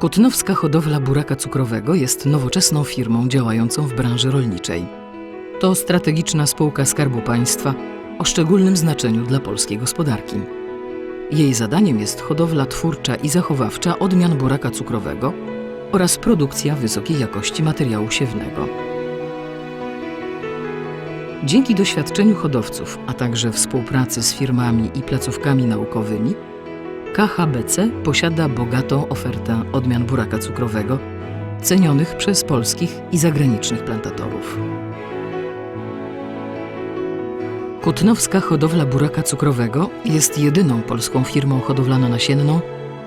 Kutnowska hodowla buraka cukrowego jest nowoczesną firmą działającą w branży rolniczej. To strategiczna spółka Skarbu Państwa o szczególnym znaczeniu dla polskiej gospodarki. Jej zadaniem jest hodowla twórcza i zachowawcza odmian buraka cukrowego oraz produkcja wysokiej jakości materiału siewnego. Dzięki doświadczeniu hodowców, a także współpracy z firmami i placówkami naukowymi, KHBC posiada bogatą ofertę odmian buraka cukrowego, cenionych przez polskich i zagranicznych plantatorów. Kutnowska hodowla buraka cukrowego jest jedyną polską firmą hodowlano-nasienną,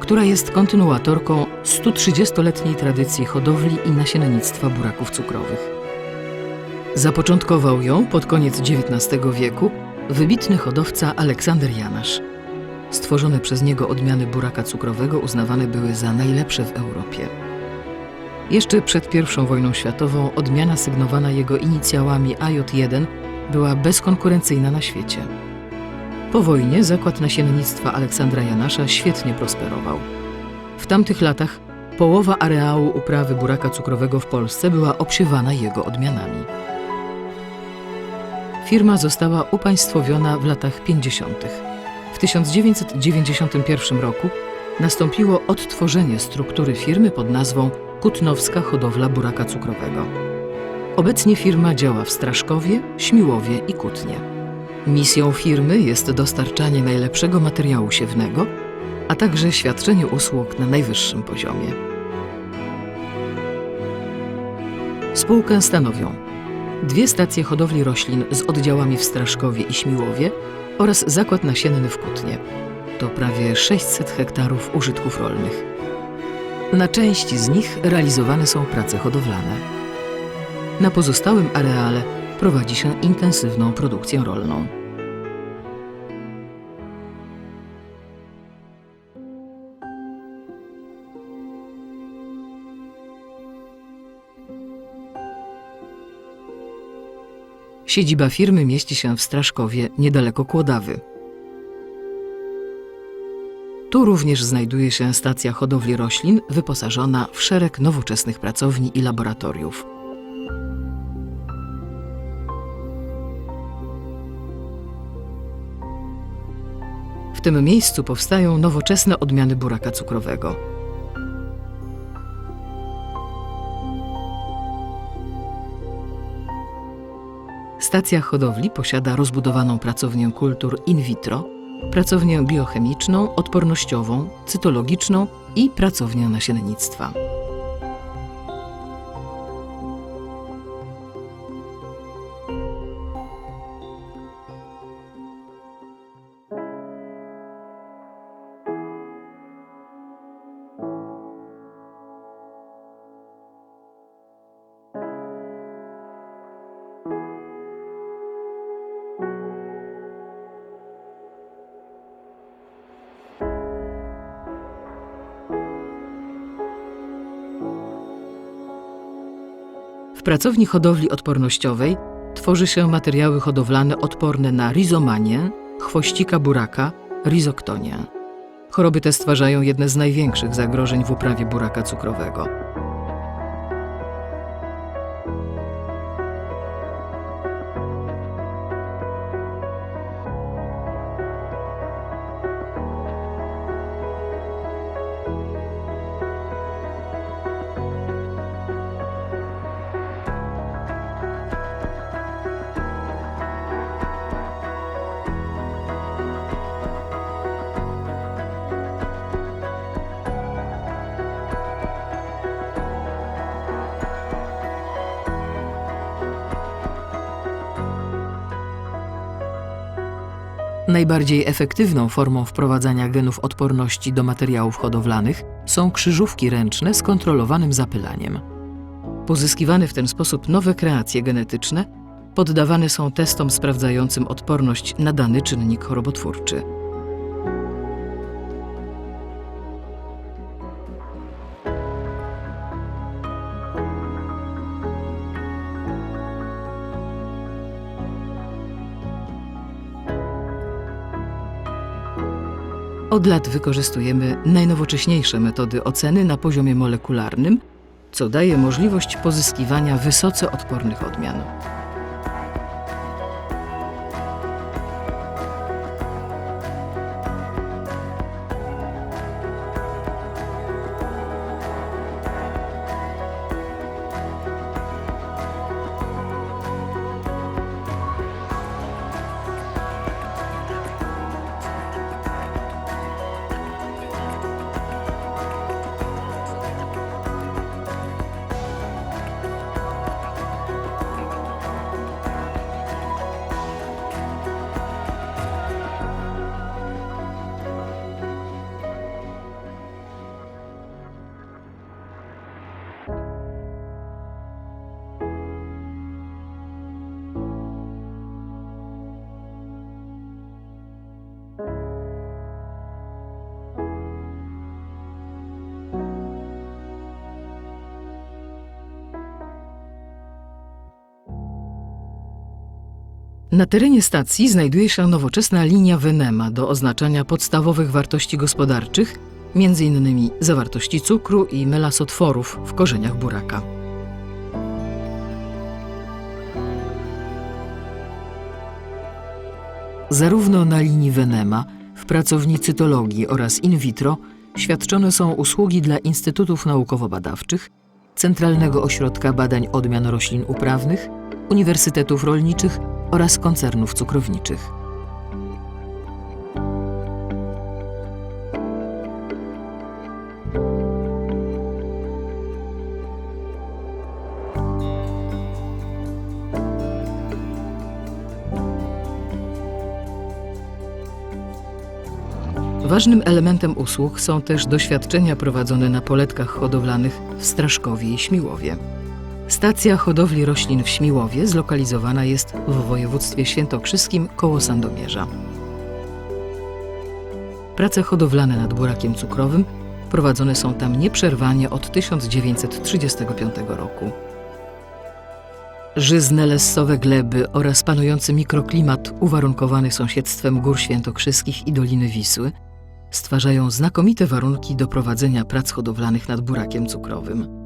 która jest kontynuatorką 130-letniej tradycji hodowli i nasiennictwa buraków cukrowych. Zapoczątkował ją pod koniec XIX wieku wybitny hodowca Aleksander Janasz. Stworzone przez niego odmiany buraka cukrowego uznawane były za najlepsze w Europie. Jeszcze przed I wojną światową odmiana sygnowana jego inicjałami AJ1 była bezkonkurencyjna na świecie. Po wojnie zakład nasiennictwa Aleksandra Janasza świetnie prosperował. W tamtych latach połowa areału uprawy buraka cukrowego w Polsce była obsiewana jego odmianami. Firma została upaństwowiona w latach 50. W 1991 roku nastąpiło odtworzenie struktury firmy pod nazwą Kutnowska Hodowla Buraka Cukrowego. Obecnie firma działa w Straszkowie, Śmiłowie i Kutnie. Misją firmy jest dostarczanie najlepszego materiału siewnego, a także świadczenie usług na najwyższym poziomie. Spółkę stanowią dwie stacje hodowli roślin z oddziałami w Straszkowie i Śmiłowie oraz zakład nasienny w Kutnie. To prawie 600 hektarów użytków rolnych. Na części z nich realizowane są prace hodowlane. Na pozostałym areale prowadzi się intensywną produkcję rolną. Siedziba firmy mieści się w Straszkowie, niedaleko Kłodawy. Tu również znajduje się stacja hodowli roślin wyposażona w szereg nowoczesnych pracowni i laboratoriów. W tym miejscu powstają nowoczesne odmiany buraka cukrowego. Stacja hodowli posiada rozbudowaną pracownię kultur in vitro, pracownię biochemiczną, odpornościową, cytologiczną i pracownię nasiennictwa. Pracowni hodowli odpornościowej tworzy się materiały hodowlane odporne na rizomanię, chwościka buraka, rizoktonię. Choroby te stwarzają jedne z największych zagrożeń w uprawie buraka cukrowego. Najbardziej efektywną formą wprowadzania genów odporności do materiałów hodowlanych są krzyżówki ręczne z kontrolowanym zapylaniem. Pozyskiwane w ten sposób nowe kreacje genetyczne poddawane są testom sprawdzającym odporność na dany czynnik chorobotwórczy. Od lat wykorzystujemy najnowocześniejsze metody oceny na poziomie molekularnym, co daje możliwość pozyskiwania wysoce odpornych odmian. Na terenie stacji znajduje się nowoczesna linia Venema do oznaczania podstawowych wartości gospodarczych, m.in. zawartości cukru i melasotworów w korzeniach buraka. Zarówno na linii Venema, w pracowni cytologii oraz in vitro świadczone są usługi dla instytutów naukowo-badawczych, Centralnego Ośrodka Badań Odmian Roślin Uprawnych, uniwersytetów rolniczych oraz koncernów cukrowniczych. Ważnym elementem usług są też doświadczenia prowadzone na poletkach hodowlanych w Straszkowie i Śmiłowie. Stacja hodowli roślin w Śmiłowie zlokalizowana jest w województwie świętokrzyskim koło Sandomierza. Prace hodowlane nad burakiem cukrowym prowadzone są tam nieprzerwanie od 1935 roku. Żyzne lessowe gleby oraz panujący mikroklimat uwarunkowany sąsiedztwem gór świętokrzyskich i Doliny Wisły stwarzają znakomite warunki do prowadzenia prac hodowlanych nad burakiem cukrowym.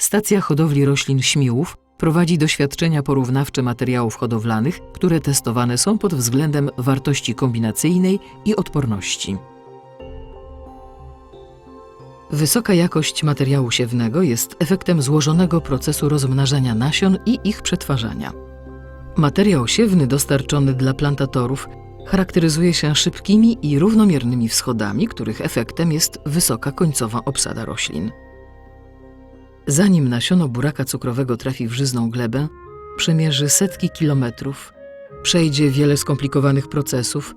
Stacja hodowli roślin Śmiłów prowadzi doświadczenia porównawcze materiałów hodowlanych, które testowane są pod względem wartości kombinacyjnej i odporności. Wysoka jakość materiału siewnego jest efektem złożonego procesu rozmnażania nasion i ich przetwarzania. Materiał siewny dostarczony dla plantatorów charakteryzuje się szybkimi i równomiernymi wschodami, których efektem jest wysoka końcowa obsada roślin. Zanim nasiono buraka cukrowego trafi w żyzną glebę, przemierzy setki kilometrów, przejdzie wiele skomplikowanych procesów,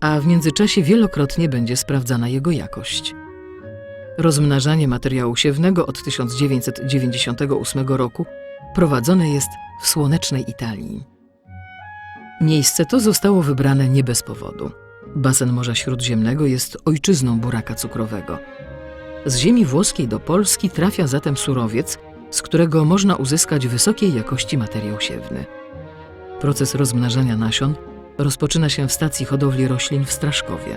a w międzyczasie wielokrotnie będzie sprawdzana jego jakość. Rozmnażanie materiału siewnego od 1998 roku prowadzone jest w słonecznej Italii. Miejsce to zostało wybrane nie bez powodu. Basen Morza Śródziemnego jest ojczyzną buraka cukrowego. Z ziemi włoskiej do Polski trafia zatem surowiec, z którego można uzyskać wysokiej jakości materiał siewny. Proces rozmnażania nasion rozpoczyna się w stacji hodowli roślin w Straszkowie.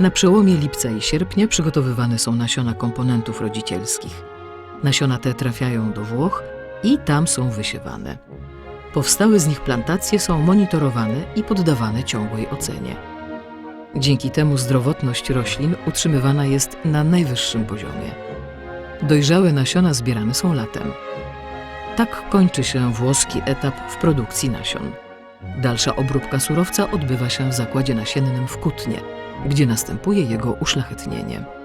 Na przełomie lipca i sierpnia przygotowywane są nasiona komponentów rodzicielskich. Nasiona te trafiają do Włoch i tam są wysiewane. Powstałe z nich plantacje są monitorowane i poddawane ciągłej ocenie. Dzięki temu zdrowotność roślin utrzymywana jest na najwyższym poziomie. Dojrzałe nasiona zbierane są latem. Tak kończy się włoski etap w produkcji nasion. Dalsza obróbka surowca odbywa się w zakładzie nasiennym w Kutnie, gdzie następuje jego uszlachetnienie.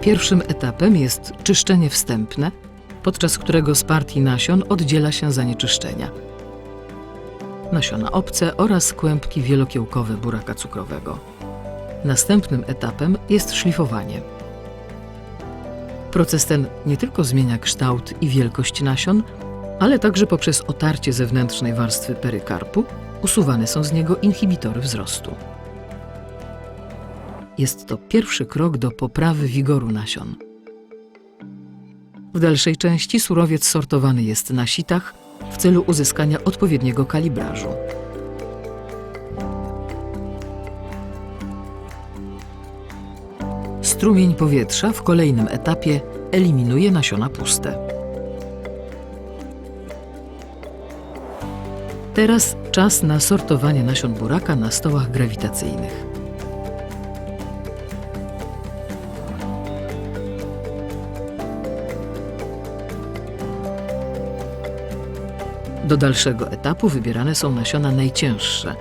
Pierwszym etapem jest czyszczenie wstępne, podczas którego z partii nasion oddziela się zanieczyszczenia. Nasiona obce oraz kłębki wielokiełkowe buraka cukrowego. Następnym etapem jest szlifowanie. Proces ten nie tylko zmienia kształt i wielkość nasion, ale także poprzez otarcie zewnętrznej warstwy perykarpu usuwane są z niego inhibitory wzrostu. Jest to pierwszy krok do poprawy wigoru nasion. W dalszej części surowiec sortowany jest na sitach w celu uzyskania odpowiedniego kalibrażu. Strumień powietrza w kolejnym etapie eliminuje nasiona puste. Teraz czas na sortowanie nasion buraka na stołach grawitacyjnych. Do dalszego etapu wybierane są nasiona najcięższe.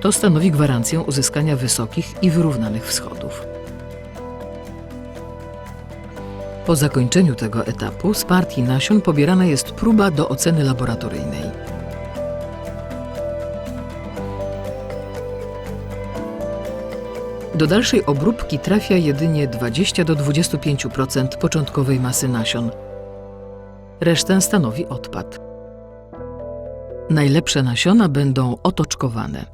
To stanowi gwarancję uzyskania wysokich i wyrównanych wschodów. Po zakończeniu tego etapu z partii nasion pobierana jest próba do oceny laboratoryjnej. Do dalszej obróbki trafia jedynie 20 do 25% początkowej masy nasion. Resztę stanowi odpad. Najlepsze nasiona będą otoczkowane.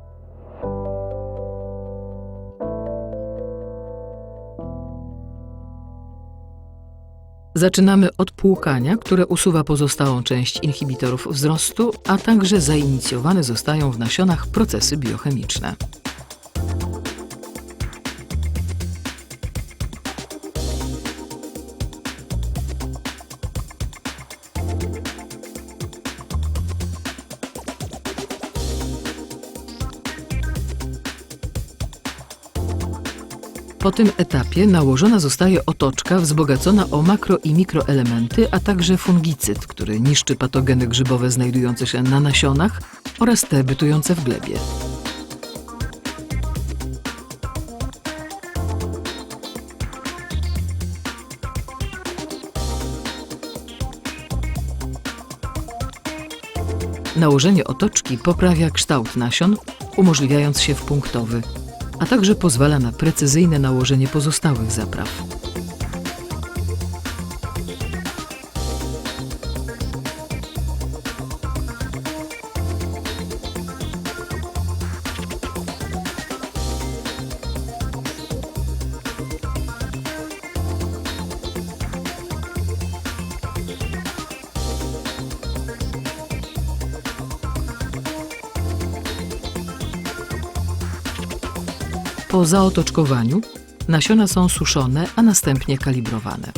Zaczynamy od płukania, które usuwa pozostałą część inhibitorów wzrostu, a także zainicjowane zostają w nasionach procesy biochemiczne. Po tym etapie nałożona zostaje otoczka wzbogacona o makro i mikroelementy, a także fungicyd, który niszczy patogeny grzybowe znajdujące się na nasionach oraz te bytujące w glebie. Nałożenie otoczki poprawia kształt nasion, umożliwiając się w punktowy, a także pozwala na precyzyjne nałożenie pozostałych zapraw. Po zaotoczkowaniu nasiona są suszone, a następnie kalibrowane.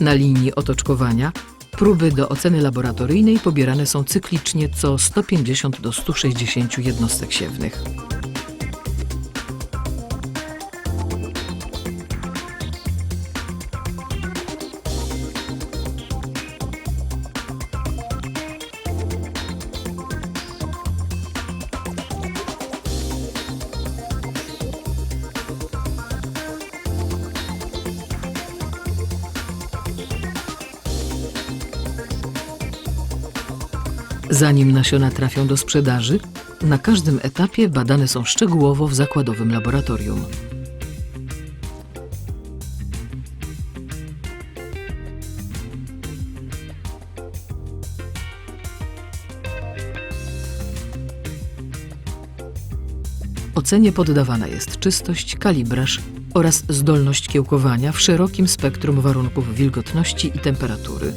Na linii otoczkowania próby do oceny laboratoryjnej pobierane są cyklicznie co 150 do 160 jednostek siewnych. Zanim nasiona trafią do sprzedaży, na każdym etapie badane są szczegółowo w zakładowym laboratorium. Ocenie poddawana jest czystość, kalibraż oraz zdolność kiełkowania w szerokim spektrum warunków wilgotności i temperatury.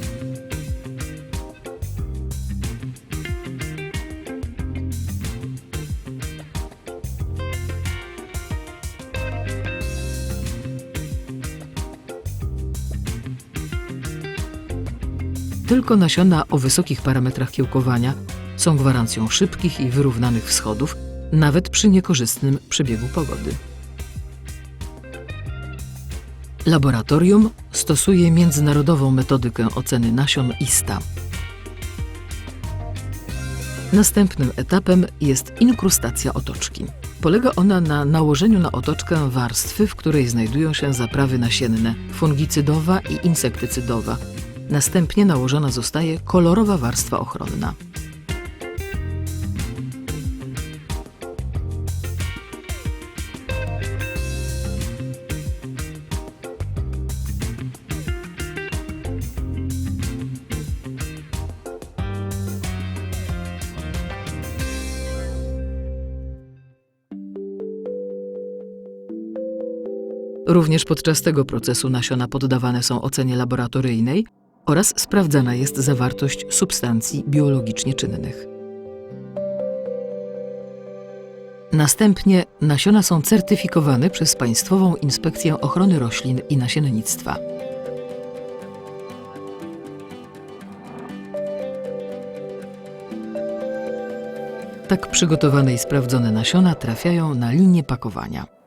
Tylko nasiona o wysokich parametrach kiełkowania są gwarancją szybkich i wyrównanych wschodów, nawet przy niekorzystnym przebiegu pogody. Laboratorium stosuje międzynarodową metodykę oceny nasion ISTA. Następnym etapem jest inkrustacja otoczki. Polega ona na nałożeniu na otoczkę warstwy, w której znajdują się zaprawy nasienne, fungicydowa i insektycydowa. Następnie nałożona zostaje kolorowa warstwa ochronna. Również podczas tego procesu nasiona poddawane są ocenie laboratoryjnej oraz sprawdzana jest zawartość substancji biologicznie czynnych. Następnie nasiona są certyfikowane przez Państwową Inspekcję Ochrony Roślin i Nasiennictwa. Tak przygotowane i sprawdzone nasiona trafiają na linię pakowania.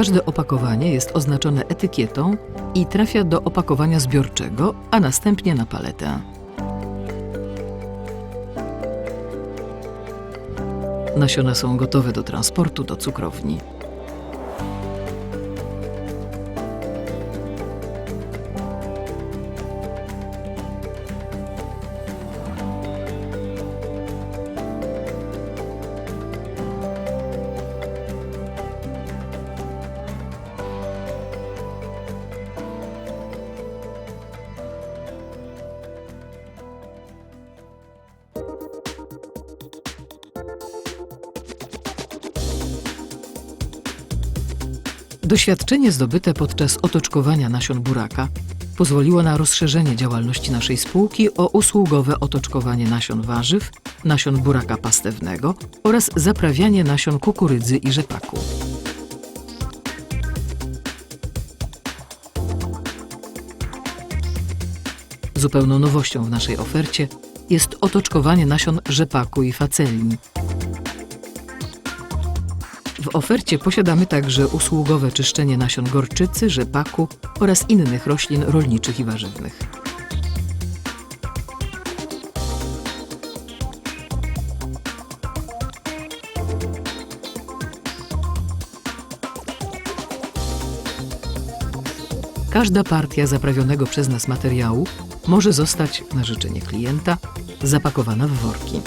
Każde opakowanie jest oznaczone etykietą i trafia do opakowania zbiorczego, a następnie na paletę. Nasiona są gotowe do transportu do cukrowni. Doświadczenie zdobyte podczas otoczkowania nasion buraka pozwoliło na rozszerzenie działalności naszej spółki o usługowe otoczkowanie nasion warzyw, nasion buraka pastewnego oraz zaprawianie nasion kukurydzy i rzepaku. Zupełną nowością w naszej ofercie jest otoczkowanie nasion rzepaku i facelii. W ofercie posiadamy także usługowe czyszczenie nasion gorczycy, rzepaku oraz innych roślin rolniczych i warzywnych. Każda partia zaprawionego przez nas materiału może zostać, na życzenie klienta, zapakowana w worki.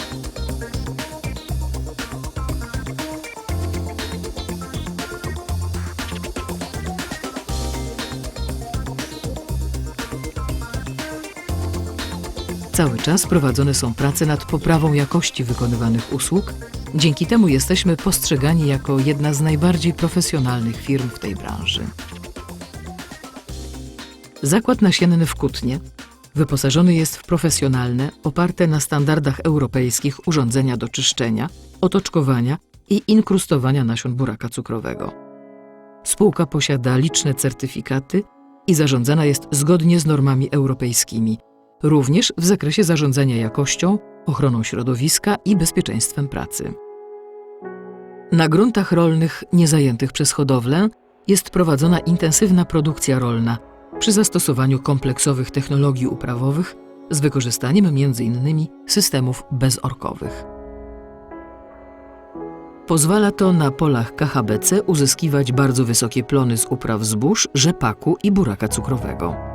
Cały czas prowadzone są prace nad poprawą jakości wykonywanych usług. Dzięki temu jesteśmy postrzegani jako jedna z najbardziej profesjonalnych firm w tej branży. Zakład nasienny w Kutnie wyposażony jest w profesjonalne, oparte na standardach europejskich urządzenia do czyszczenia, otoczkowania i inkrustowania nasion buraka cukrowego. Spółka posiada liczne certyfikaty i zarządzana jest zgodnie z normami europejskimi – również w zakresie zarządzania jakością, ochroną środowiska i bezpieczeństwem pracy. Na gruntach rolnych niezajętych przez hodowlę jest prowadzona intensywna produkcja rolna przy zastosowaniu kompleksowych technologii uprawowych z wykorzystaniem m.in. systemów bezorkowych. Pozwala to na polach KHBC uzyskiwać bardzo wysokie plony z upraw zbóż, rzepaku i buraka cukrowego.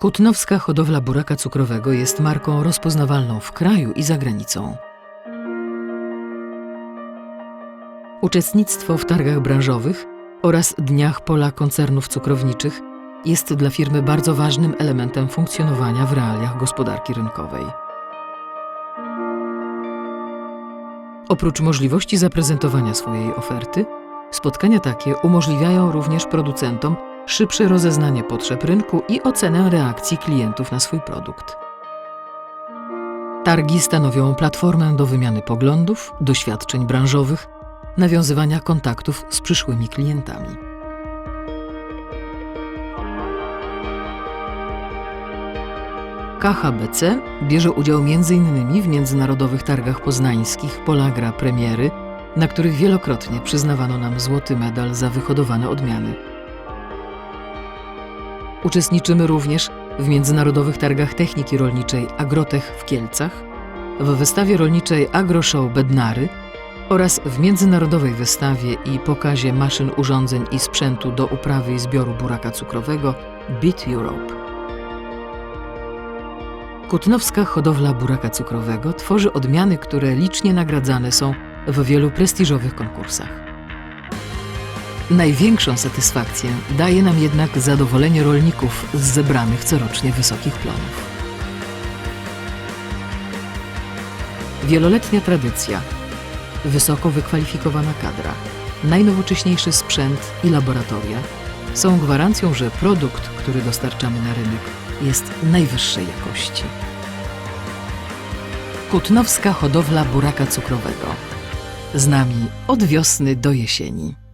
Kutnowska hodowla buraka cukrowego jest marką rozpoznawalną w kraju i za granicą. Uczestnictwo w targach branżowych oraz dniach pola koncernów cukrowniczych jest dla firmy bardzo ważnym elementem funkcjonowania w realiach gospodarki rynkowej. Oprócz możliwości zaprezentowania swojej oferty, spotkania takie umożliwiają również producentom szybsze rozeznanie potrzeb rynku i ocenę reakcji klientów na swój produkt. Targi stanowią platformę do wymiany poglądów, doświadczeń branżowych, nawiązywania kontaktów z przyszłymi klientami. KHBC bierze udział m.in. w międzynarodowych targach poznańskich Polagra Premiery, na których wielokrotnie przyznawano nam złoty medal za wyhodowane odmiany. Uczestniczymy również w międzynarodowych targach techniki rolniczej Agrotech w Kielcach, w wystawie rolniczej AgroShow Bednary oraz w międzynarodowej wystawie i pokazie maszyn, urządzeń i sprzętu do uprawy i zbioru buraka cukrowego Bit Europe. Kutnowska hodowla buraka cukrowego tworzy odmiany, które licznie nagradzane są w wielu prestiżowych konkursach. Największą satysfakcję daje nam jednak zadowolenie rolników z zebranych corocznie wysokich plonów. Wieloletnia tradycja, wysoko wykwalifikowana kadra, najnowocześniejszy sprzęt i laboratoria są gwarancją, że produkt, który dostarczamy na rynek, jest najwyższej jakości. Kutnowska hodowla buraka cukrowego. Z nami od wiosny do jesieni.